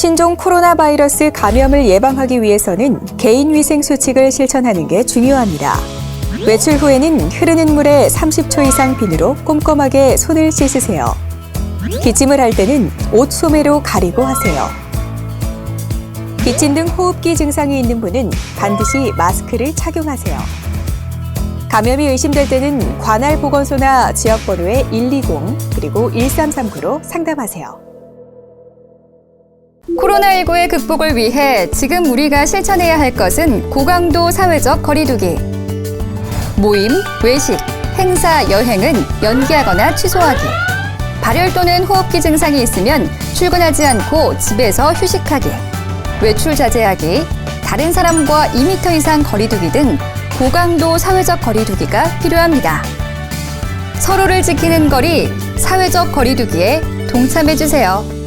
신종 코로나 바이러스 감염을 예방하기 위해서는 개인 위생 수칙을 실천하는 게 중요합니다. 외출 후에는 흐르는 물에 30초 이상 비누로 꼼꼼하게 손을 씻으세요. 기침을 할 때는 옷 소매로 가리고 하세요. 기침 등 호흡기 증상이 있는 분은 반드시 마스크를 착용하세요. 감염이 의심될 때는 관할 보건소나 지역번호에 120 그리고 1339로 상담하세요. 코로나19의 극복을 위해 지금 우리가 실천해야 할 것은 고강도 사회적 거리두기. 모임, 외식, 행사, 여행은 연기하거나 취소하기. 발열 또는 호흡기 증상이 있으면 출근하지 않고 집에서 휴식하기. 외출 자제하기. 다른 사람과 2m 이상 거리두기 등 고강도 사회적 거리두기가 필요합니다. 서로를 지키는 거리, 사회적 거리두기에 동참해주세요.